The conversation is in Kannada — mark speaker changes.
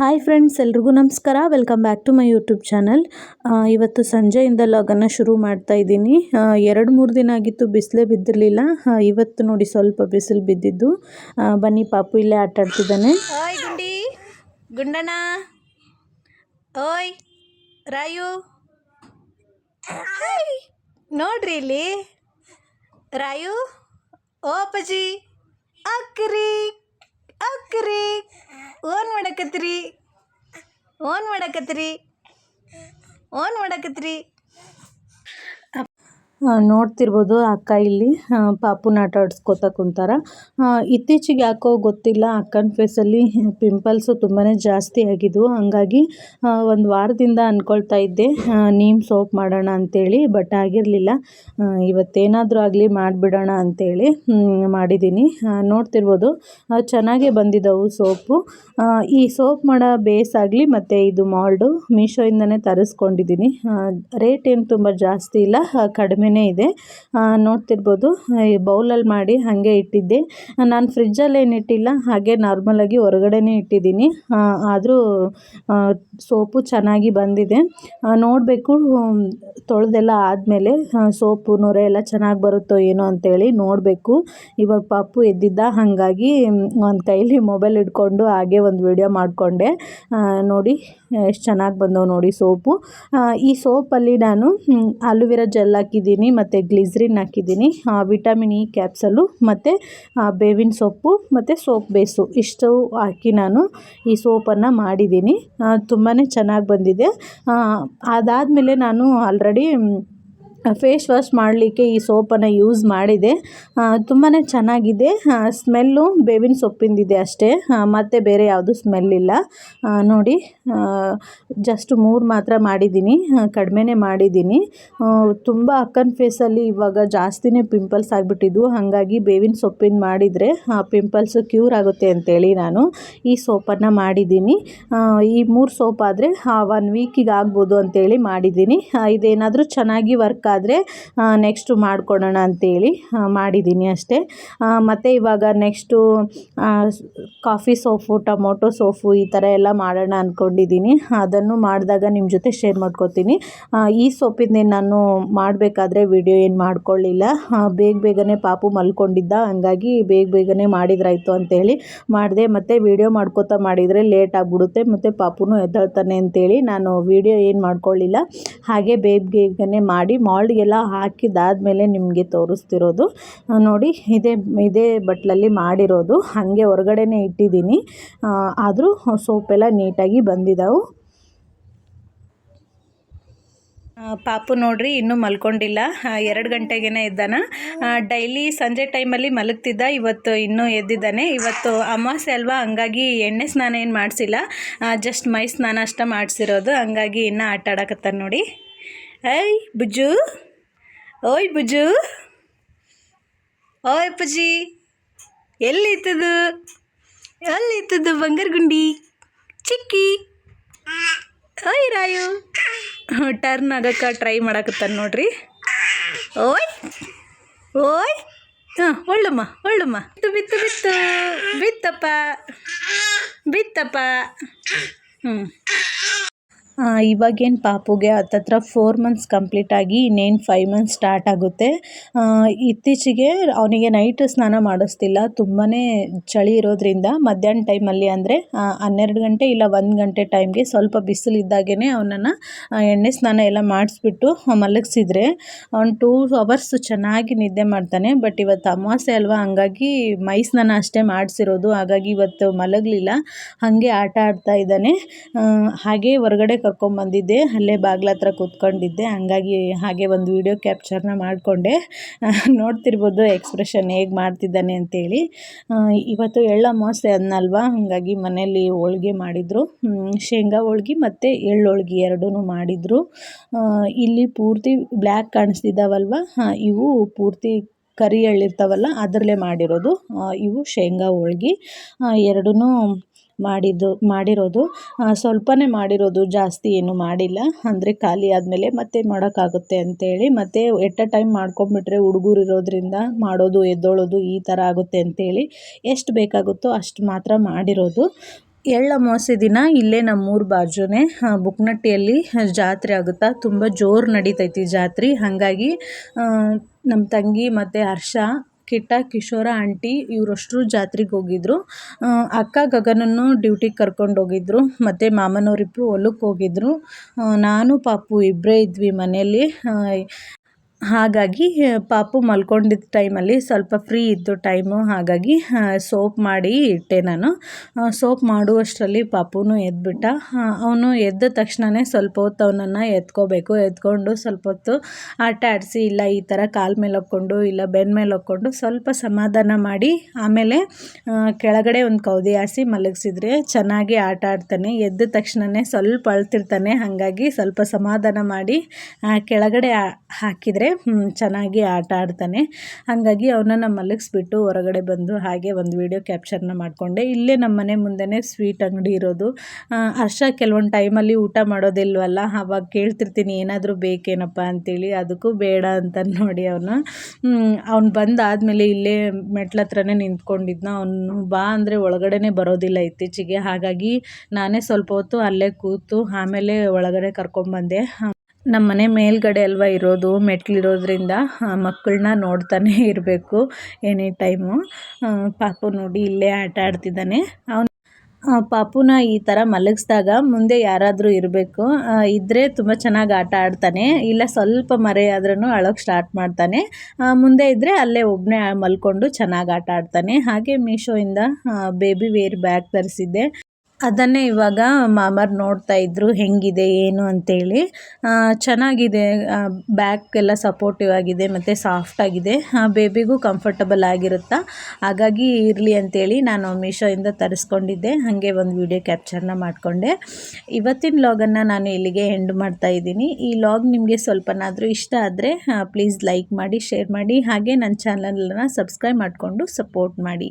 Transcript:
Speaker 1: ಹಾಯ್ ಫ್ರೆಂಡ್ಸ್, ಎಲ್ರಿಗೂ ನಮಸ್ಕಾರ. Welcome back to my YouTube channel. ಇವತ್ತು ಸಂಜೆಯಿಂದ ಲಾಗನ್ನು ಶುರು ಮಾಡ್ತಾ ಇದ್ದೀನಿ. ಎರಡು ಮೂರು ದಿನ ಆಗಿತ್ತು ಬಿಸಿಲೇ ಬಿದ್ದಿರಲಿಲ್ಲ. ಇವತ್ತು ನೋಡಿ ಸ್ವಲ್ಪ ಬಿಸಿಲು ಬಿದ್ದಿದ್ದು. ಬನ್ನಿ, ಪಾಪು ಇಲ್ಲೇ ಆಟ ಆಡ್ತಿದ್ದಾನೆ.
Speaker 2: ಗುಂಡಿ, ಗುಂಡಣ್ಣ. ರಾಯು. ನೋಡ್ರಿ ಇಲ್ಲಿ. ರಾಯು, ಓ ಅಪ್ಪಾಜಿ ಅಕ್ರಿ ಅಕ್ರಿ. ಓನ್ ಮಾಡಕತ್ರಿ ಓನ್ ಮಾಡಕತ್ರಿ ಓನ್ ಮಾಡಕತ್ರಿ
Speaker 1: ಆ, ನೋಡ್ತಿರ್ಬೋದು ಅಕ್ಕ ಇಲ್ಲಿ ಪಾಪುನ ಆಟ ಆಡಿಸ್ಕೊತ ಕುಂತಾರ. ಇತ್ತೀಚೆಗೆ ಯಾಕೋ ಗೊತ್ತಿಲ್ಲ ಅಕ್ಕನ ಫೇಸಲ್ಲಿ ಪಿಂಪಲ್ಸು ತುಂಬಾ ಜಾಸ್ತಿ ಆಗಿದ್ವು. ಹಂಗಾಗಿ ಒಂದು ವಾರದಿಂದ ಅಂದ್ಕೊಳ್ತಾ ಇದ್ದೆ ನೀಮ್ ಸೋಪ್ ಮಾಡೋಣ ಅಂತೇಳಿ ಬಟ್ ಆಗಿರಲಿಲ್ಲ. ಇವತ್ತೇನಾದರೂ ಆಗಲಿ ಮಾಡಿಬಿಡೋಣ ಹ್ಮ್, ಮಾಡಿದ್ದೀನಿ ನೋಡ್ತಿರ್ಬೋದು ಚೆನ್ನಾಗೇ ಬಂದಿದ್ದವು ಸೋಪು ಈ ಸೋಪ್ ಮಾಡೋ ಬೇಸ್ ಆಗಲಿ ಮತ್ತು ಇದು ಮಾಲ್ಡು ಮೀಶೋಯಿಂದನೇ ತರಿಸ್ಕೊಂಡಿದ್ದೀನಿ ರೇಟ್ ಏನು ತುಂಬ ಜಾಸ್ತಿ ಇಲ್ಲ ಆ, ಕಡಿಮೆನೇ ಇದೆ. ನೋಡ್ತಿರ್ಬೋದು. ಬೌಲಲ್ಲಿ ಮಾಡಿ ಹಾಗೆ ಇಟ್ಟಿದ್ದೆ. ನಾನು ಫ್ರಿಜ್ಜಲ್ಲಿ ಏನು ಇಟ್ಟಿಲ್ಲ ಹಾಗೆ ನಾರ್ಮಲಾಗಿ ಹೊರಗಡೆನೇ ಇಟ್ಟಿದ್ದೀನಿ. ಆದರೂ ಸೋಪು ಚೆನ್ನಾಗಿ ಬಂದಿದೆ. ನೋಡಬೇಕು ತೊಳೆದೆಲ್ಲ ಆದಮೇಲೆ ಸೋಪು, ನೊರೆ ಎಲ್ಲ ಚೆನ್ನಾಗಿ ಬರುತ್ತೋ ಏನೋ ಅಂತೇಳಿ ನೋಡಬೇಕು. ಇವಾಗ ಪಾಪು ಎದ್ದಿದ್ದ ಹಾಗಾಗಿ ಒಂದು ಕೈಲಿ ಮೊಬೈಲ್ ಇಟ್ಕೊಂಡು ಹಾಗೆ ಒಂದು ವಿಡಿಯೋ ಮಾಡಿಕೊಂಡೆ. ನೋಡಿ, ಎಷ್ಟು ಚೆನ್ನಾಗಿ ಬಂದವು ನೋಡಿ ಸೋಪು. ಈ ಸೋಪಲ್ಲಿ ನಾನು ಅಲುವೆರಾ ಜೆಲ್ ಹಾಕಿದ್ದೀನಿ. ಮತ್ತು ಗ್ಲಿಸ್ರಿನ್ ಹಾಕಿದ್ದೀನಿ ವಿಟಮಿನ್ ಇ ಕ್ಯಾಪ್ಸಲು, ಮತ್ತು ಬೇವಿನ ಸೊಪ್ಪು, ಮತ್ತು ಸೋಪ್ ಬೇಸು. ಇಷ್ಟು ಹಾಕಿ ನಾನು ಈ ಸೋಪನ್ನು ಮಾಡಿದ್ದೀನಿ. ತುಂಬಾ ಚೆನ್ನಾಗಿ ಬಂದಿದೆ. ಅದಾದಮೇಲೆ ನಾನು ಆಲ್ರೆಡಿ ಫೇಸ್ ವಾಶ್ ಮಾಡಲಿಕ್ಕೆ ಈ ಸೋಪನ್ನು ಯೂಸ್ ಮಾಡಿದೆ. ತುಂಬಾ ಚೆನ್ನಾಗಿದೆ. ಸ್ಮೆಲ್ಲು ಬೇವಿನ ಸೊಪ್ಪಿಂದಿದೆ ಅಷ್ಟೇ. ಮತ್ತು ಬೇರೆ ಯಾವುದು ಸ್ಮೆಲ್ ಇಲ್ಲ. ನೋಡಿ ಜಸ್ಟ್ ಮೂರು ಮಾತ್ರ ಮಾಡಿದ್ದೀನಿ. ಕಡಿಮೆನೇ ಮಾಡಿದ್ದೀನಿ. ತುಂಬ ಅಕ್ಕನ ಫೇಸಲ್ಲಿ ಇವಾಗ ಜಾಸ್ತಿನೇ ಪಿಂಪಲ್ಸ್ ಆಗಿಬಿಟ್ಟಿದ್ವು. ಹಾಗಾಗಿ ಬೇವಿನ ಸೊಪ್ಪಿನ ಮಾಡಿದರೆ ಪಿಂಪಲ್ಸ್ ಕ್ಯೂರ್ ಆಗುತ್ತೆ ಅಂತೇಳಿ ನಾನು ಈ ಸೋಪನ್ನು ಮಾಡಿದ್ದೀನಿ. ಈ ಮೂರು ಸೋಪ್ ಆದರೆ ಒನ್ ವೀಕಿಗೆ ಆಗ್ಬೋದು ಅಂತೇಳಿ ಮಾಡಿದ್ದೀನಿ. ಇದೇನಾದರೂ ಚೆನ್ನಾಗಿ ವರ್ಕ್ ಆದರೆ ನೆಕ್ಸ್ಟು ಮಾಡಿಕೊಡೋಣ ಅಂತೇಳಿ ಮಾಡಿದ್ದೀನಿ ಅಷ್ಟೇ. ಮತ್ತು ಇವಾಗ next coffee soap tomato soap ಈ ಥರ ಎಲ್ಲ ಮಾಡೋಣ ಅಂದ್ಕೊಂಡಿದ್ದೀನಿ ಅದನ್ನು ಮಾಡಿದಾಗ ನಿಮ್ಮ ಜೊತೆ ಶೇರ್ ಮಾಡ್ಕೊತೀನಿ. ಈ ಸೋಪಿನೇ ನಾನು ಮಾಡಬೇಕಾದ್ರೆ ವಿಡಿಯೋ ಏನು ಮಾಡ್ಕೊಳ್ಳಿಲ್ಲ. ಬೇಗ ಬೇಗನೆ ಪಾಪು ಮಲ್ಕೊಂಡಿದ್ದ, ಹಂಗಾಗಿ ಬೇಗ ಬೇಗನೆ ಮಾಡಿದ್ರಾಯ್ತು ಅಂತೇಳಿ ಮಾಡಿದೆ. ಮತ್ತು ವಿಡಿಯೋ ಮಾಡ್ಕೋತಾ ಮಾಡಿದರೆ ಲೇಟ್ ಆಗಿಬಿಡುತ್ತೆ. ಮತ್ತು ಪಾಪುನೂ ಎದ್ದೇಳ್ತಾನೆ ಅಂತೇಳಿ ನಾನು ವಿಡಿಯೋ ಏನು ಮಾಡ್ಕೊಳ್ಳಿಲ್ಲ. ಹಾಗೆ ಬೇಗ ಬೇಗನೆ ಮಾಡಿ ಮಾಲ್ಡ್ಗೆಲ್ಲ ಹಾಕಿದ್ದಾದಮೇಲೆ ನಿಮಗೆ ತೋರಿಸ್ತಿರೋದು. ನೋಡಿ, ಇದೇ ಇದೇ ಬಟ್ಲಲ್ಲಿ ಮಾಡಿರೋದು. ಹಾಗೆ ಹೊರಗಡೆನೇ ಇಟ್ಟಿದ್ದೀನಿ. ಆದರೂ ಸೋಪೆಲ್ಲ ನೀಟಾಗಿ ಬಂದಿದ್ದಾವೆ
Speaker 2: ಪಾಪು ನೋಡ್ರಿ, ಇನ್ನೂ ಮಲ್ಕೊಂಡಿಲ್ಲ. ಎರಡು ಗಂಟೆಗೇನೆ ಎದ್ದಾನ. ಡೈಲಿ ಸಂಜೆ ಟೈಮಲ್ಲಿ ಮಲಗ್ತಿದ್ದ, ಇವತ್ತು ಇನ್ನೂ ಎದ್ದಿದ್ದಾನೆ. ಇವತ್ತು ಅಮಾವಾಸ್ಯೆ ಅಲ್ವಾ, ಹಂಗಾಗಿ ಎಣ್ಣೆ ಸ್ನಾನ ಏನು ಮಾಡಿಸಿಲ್ಲ. ಜಸ್ಟ್ ಮೈ ಸ್ನಾನ ಅಷ್ಟೇ ಮಾಡಿಸಿರೋದು. ಹಂಗಾಗಿ ಇನ್ನೂ ಆಟ ಆಡಕತ್ತಾನ ನೋಡಿ. ಐ ಬುಜ್ಜು ಓಯ್ ಬುಜ್ಜು ಓಯ್ ಅಪ್ಪಾಜಿ ಎಲ್ಲಿತ್ತದು? ಎಲ್ಲಿತ್ತದು ಬಂಗಾರ ಗುಂಡಿ ಚಿಕ್ಕಿ. ಓಯ್ ರಾಯು ಟರ್ನ್ ಆಗಕ್ಕೆ ಟ್ರೈ ಮಾಡಕತ್ತಾನೆ ನೋಡ್ರಿ. ಓಯ್ ಓಯ್ ಹಾಂ, ಒಳ್ಳಮ್ಮ ಒಳ್ಳಮ್ಮ. ಬಿತ್ತು ಬಿತ್ತು ಬಿತ್ತು. ಬಿತ್ತಪ್ಪ. ಬಿತ್ತಪ್ಪ. ಹ್ಞೂ
Speaker 1: ಇವಾಗೇನು ಪಾಪುಗೆ ಹತ್ತತ್ರ ಫೋರ್ ಮಂತ್ಸ್ ಕಂಪ್ಲೀಟ್ ಆಗಿ ಇನ್ನೇನು ಫೈವ್ ಮಂತ್ಸ್ ಸ್ಟಾರ್ಟ್ ಆಗುತ್ತೆ. ಇತ್ತೀಚೆಗೆ ಅವನಿಗೆ ನೈಟ್ ಸ್ನಾನ ಮಾಡಿಸ್ತಿಲ್ಲ. ತುಂಬಾ ಚಳಿ ಇರೋದ್ರಿಂದ ಮಧ್ಯಾಹ್ನ ಟೈಮಲ್ಲಿ ಅಂದರೆ ಹನ್ನೆರಡು ಗಂಟೆ ಇಲ್ಲ ಒಂದು ಗಂಟೆ ಟೈಮ್ಗೆ ಸ್ವಲ್ಪ ಬಿಸಿಲಿದ್ದಾಗೇ ಅವನನ್ನು ಎಣ್ಣೆ ಸ್ನಾನ ಎಲ್ಲ ಮಾಡಿಸ್ಬಿಟ್ಟು ಮಲಗಿಸಿದ್ರೆ ಅವ್ನು ಟೂ ಅವರ್ಸ್ ಚೆನ್ನಾಗಿ ನಿದ್ದೆ ಮಾಡ್ತಾನೆ. ಬಟ್ ಇವತ್ತು ಅಮಾವಾಸ್ಯೆ ಅಲ್ವಾ, ಹಂಗಾಗಿ ಮೈ ಸ್ನಾನ ಅಷ್ಟೇ ಮಾಡಿಸಿರೋದು. ಹಾಗಾಗಿ ಇವತ್ತು ಮಲಗಲಿಲ್ಲ. ಹಾಗೆ ಆಟ ಆಡ್ತಾ ಇದ್ದಾನೆ. ಹಾಗೆ ಹೊರಗಡೆ ಕರ್ಕೊಂಬಂದಿದ್ದೆ ಅಲ್ಲೇ ಬಾಗ್ಲ ಹತ್ರ ಕೂತ್ಕೊಂಡಿದ್ದೆ. ಹಂಗಾಗಿ ಹಾಗೆ ಒಂದು ವಿಡಿಯೋ ಕ್ಯಾಪ್ಚರ್ನ ಮಾಡಿಕೊಂಡೆ. ನೋಡ್ತಿರ್ಬೋದು ಎಕ್ಸ್ಪ್ರೆಷನ್ ಹೇಗೆ ಮಾಡ್ತಿದ್ದಾನೆ ಅಂತೇಳಿ. ಇವತ್ತು ಎಳ್ಳು ಅಮಾವಾಸ್ಯೆ ಅದನ್ನಲ್ವಾ ಹಾಗಾಗಿ ಮನೇಲಿ ಹೋಳ್ಗೆ ಮಾಡಿದರು. ಶೇಂಗಾ ಹೋಳ್ಗೆ ಮತ್ತು ಎಳ್ಳು ಹೋಳ್ಗೆ ಎರಡೂ ಮಾಡಿದರು. ಇಲ್ಲಿ ಪೂರ್ತಿ ಬ್ಲ್ಯಾಕ್ ಕಾಣಿಸ್ತಿದ್ದಾವಲ್ವ ಇವು ಪೂರ್ತಿ ಕರಿ ಎಳ್ಳಿರ್ತಾವಲ್ಲ ಅದರಲ್ಲೇ ಮಾಡಿರೋದು. ಇವು ಶೇಂಗಾ ಹೋಳ್ಗೆ. ಎರಡೂ ಮಾಡಿದ್ದು, ಮಾಡಿರೋದು ಸ್ವಲ್ಪನೇ ಮಾಡಿರೋದು ಜಾಸ್ತಿ ಏನು ಮಾಡಿಲ್ಲ. ಅಂದರೆ ಖಾಲಿ ಆದಮೇಲೆ ಮತ್ತೆ ಮಾಡೋಕ್ಕಾಗುತ್ತೆ ಅಂತೇಳಿ, ಮತ್ತೆ ಎಟ್ ಅ ಟೈಮ್ ಮಾಡ್ಕೊಂಬಿಟ್ರೆ ಹುಡುಗರು ಇರೋದ್ರಿಂದ ಮಾಡೋದು, ಎದ್ದೋಳೋದು ಈ ಥರ ಆಗುತ್ತೆ ಅಂತೇಳಿ ಎಷ್ಟು ಬೇಕಾಗುತ್ತೋ ಅಷ್ಟು ಮಾತ್ರ ಮಾಡಿರೋದು. ಎಳ್ಳು ಅಮಾವಾಸ್ಯೆ ದಿನ ಇಲ್ಲೇ ನಮ್ಮೂರು ಬಾಜುನೇ ಬುಕ್ನಟ್ಟಿಯಲ್ಲಿ ಜಾತ್ರೆ ಆಗುತ್ತಾ, ತುಂಬ ಜೋರು ನಡೀತೈತಿ ಜಾತ್ರೆ. ಹಾಗಾಗಿ ನಮ್ಮ ತಂಗಿ ಮತ್ತು ಹರ್ಷ ಕಿಟ್ಟ ಕಿಶೋರ, ಆಂಟಿ ಇವರಷ್ಟರು ಜಾತ್ರೆಗೆ ಹೋಗಿದ್ರು. ಅಕ್ಕ ಗಗನನ್ನು ಡ್ಯೂಟಿಗೆ ಕರ್ಕೊಂಡು ಹೋಗಿದ್ರು. ಮತ್ತು ಮಾಮನವರಿಬ್ಬರು ಹೊಲಕ್ಕೆ ಹೋಗಿದ್ರು. ನಾನು, ಪಾಪು ಇಬ್ಬರೇ ಇದ್ವಿ ಮನೆಯಲ್ಲಿ. ಹಾಗಾಗಿ ಪಾಪು ಮಲ್ಕೊಂಡಿದ್ದ ಟೈಮಲ್ಲಿ ಸ್ವಲ್ಪ ಫ್ರೀ ಇತ್ತು ಟೈಮು, ಹಾಗಾಗಿ ಸೋಪ್ ಮಾಡಿ ಇಟ್ಟೆ ನಾನು. ಸೋಪ್ ಮಾಡುವಷ್ಟರಲ್ಲಿ ಪಾಪುನು ಎದ್ಬಿಟ್ಟ. ಅವನು ಎದ್ದ ತಕ್ಷಣವೇ ಸ್ವಲ್ಪ ಹೊತ್ತು ಅವನನ್ನು ಎತ್ಕೋಬೇಕು. ಎತ್ಕೊಂಡು ಸ್ವಲ್ಪ ಹೊತ್ತು ಆಟ ಆಡಿಸಿ, ಇಲ್ಲ ಈ ಥರ ಕಾಲ್ ಮೇಲೆ ಹಾಕ್ಕೊಂಡು ಇಲ್ಲ ಬೆನ್ ಮೇಲೆ ಹಾಕ್ಕೊಂಡು ಸ್ವಲ್ಪ ಸಮಾಧಾನ ಮಾಡಿ, ಆಮೇಲೆ ಕೆಳಗಡೆ ಒಂದು ಕೌದಿ ಹಾಸಿ ಮಲಗಿಸಿದ್ರೆ ಚೆನ್ನಾಗಿ ಆಟ ಆಡ್ತಾನೆ. ಎದ್ದ ತಕ್ಷಣವೇ ಸ್ವಲ್ಪ ಅಳ್ತಿರ್ತಾನೆ. ಹಾಗಾಗಿ ಸ್ವಲ್ಪ ಸಮಾಧಾನ ಮಾಡಿ ಕೆಳಗಡೆ ಹಾಕಿದರೆ ಚೆನ್ನಾಗಿ ಆಟ ಆಡ್ತಾನೆ. ಹಾಗಾಗಿ ಅವನನ್ನು ಮಲಗಿಸ್ಬಿಟ್ಟು ಹೊರಗಡೆ ಬಂದು ಹಾಗೆ ಒಂದು ವಿಡಿಯೋ ಕ್ಯಾಪ್ಚರ್ನ ಮಾಡಿಕೊಂಡೆ. ಇಲ್ಲೇ ನಮ್ಮ ಮನೆ ಮುಂದೆನೇ ಸ್ವೀಟ್ ಅಂಗಡಿ ಇರೋದು. ಹರ್ಷ ಕೆಲವೊಂದು ಟೈಮಲ್ಲಿ ಊಟ ಮಾಡೋದಿಲ್ವಲ್ಲ ಆವಾಗ ಕೇಳ್ತಿರ್ತೀನಿ, ಏನಾದರೂ ಬೇಕೇನಪ್ಪ ಅಂತೇಳಿ. ಅದಕ್ಕೂ ಬೇಡ ಅಂತ ನೋಡಿ ಅವನು. ಅವ್ನು ಬಂದಾದಮೇಲೆ ಇಲ್ಲೇ ಮೆಟ್ಲ ಹತ್ರನೇ ನಿಂತ್ಕೊಂಡಿದ್ನ. ಅವನು ಬಾ ಅಂದರೆ ಒಳಗಡೆನೇ ಬರೋದಿಲ್ಲ ಇತ್ತೀಚೆಗೆ. ಹಾಗಾಗಿ ನಾನೇ ಸ್ವಲ್ಪ ಹೊತ್ತು ಅಲ್ಲೇ ಕೂತು ಆಮೇಲೆ ಒಳಗಡೆ ಕರ್ಕೊಂಬಂದೆ. ನಮ್ಮ ಮನೆ ಮೇಲ್ಗಡೆ ಅಲ್ವಾ ಇರೋದು ಮೆಟ್ಲಿರೋದ್ರಿಂದ ಮಕ್ಕಳನ್ನ ನೋಡ್ತಾನೆ ಇರಬೇಕು, ಎನಿ ಟೈಮು. ಪಾಪು ನೋಡಿ ಇಲ್ಲೇ ಆಟ ಆಡ್ತಿದ್ದಾನೆ. ಅವನು ಪಾಪುನ ಈ ಥರ ಮಲಗಿಸ್ದಾಗ ಮುಂದೆ ಯಾರಾದರೂ ಇರಬೇಕು. ಇದ್ದರೆ ತುಂಬ ಚೆನ್ನಾಗಿ ಆಟ ಆಡ್ತಾನೆ. ಇಲ್ಲ ಸ್ವಲ್ಪ ಮರೆಯಾದ್ರೂ ಅಳೋಕ್ಕೆ ಸ್ಟಾರ್ಟ್ ಮಾಡ್ತಾನೆ. ಮುಂದೆ ಇದ್ದರೆ ಅಲ್ಲೇ ಒಬ್ಬನೇ ಮಲ್ಕೊಂಡು ಚೆನ್ನಾಗಿ ಆಟ ಆಡ್ತಾನೆ. ಹಾಗೆ ಮೀಶೋಯಿಂದ ಬೇಬಿ ವೇರ್ ಬ್ಯಾಗ್ ತರಿಸಿದ್ದೆ. ಅದನ್ನೇ ಇವಾಗ ಮಾಮಾರು ನೋಡ್ತಾ ಇದ್ರು, ಹೆಂಗಿದೆ, ಏನು ಅಂತೇಳಿ. ಚೆನ್ನಾಗಿದೆ ಬ್ಯಾಕ್ ಎಲ್ಲ ಸಪೋರ್ಟಿವ್ ಆಗಿದೆ, ಮತ್ತು ಸಾಫ್ಟ್ ಆಗಿದೆ. ಬೇಬಿಗೂ ಕಂಫರ್ಟಬಲ್ ಆಗಿರುತ್ತಾ? ಹಾಗಾಗಿ ಇರಲಿ ಅಂತೇಳಿ ನಾನು ಮೀಶೋಯಿಂದ ತರಿಸ್ಕೊಂಡಿದ್ದೆ. ಹಾಗೆ ಒಂದು ವಿಡಿಯೋ ಕ್ಯಾಪ್ಚರ್ನ ಮಾಡಿಕೊಂಡೆ. ಇವತ್ತಿನ ಲಾಗನ್ನು ನಾನು ಇಲ್ಲಿಗೆ ಎಂಡ್ ಮಾಡ್ತಾ ಇದ್ದೀನಿ. ಈ ಲಾಗ್ ನಿಮಗೆ ಸ್ವಲ್ಪನಾದರೂ ಇಷ್ಟ ಆದರೆ ಪ್ಲೀಸ್ ಲೈಕ್ ಮಾಡಿ ಶೇರ್ ಮಾಡಿ, ಹಾಗೆ ನನ್ನ ಚಾನಲನ್ನು ಸಬ್ಸ್ಕ್ರೈಬ್ ಮಾಡಿಕೊಂಡು ಸಪೋರ್ಟ್ ಮಾಡಿ.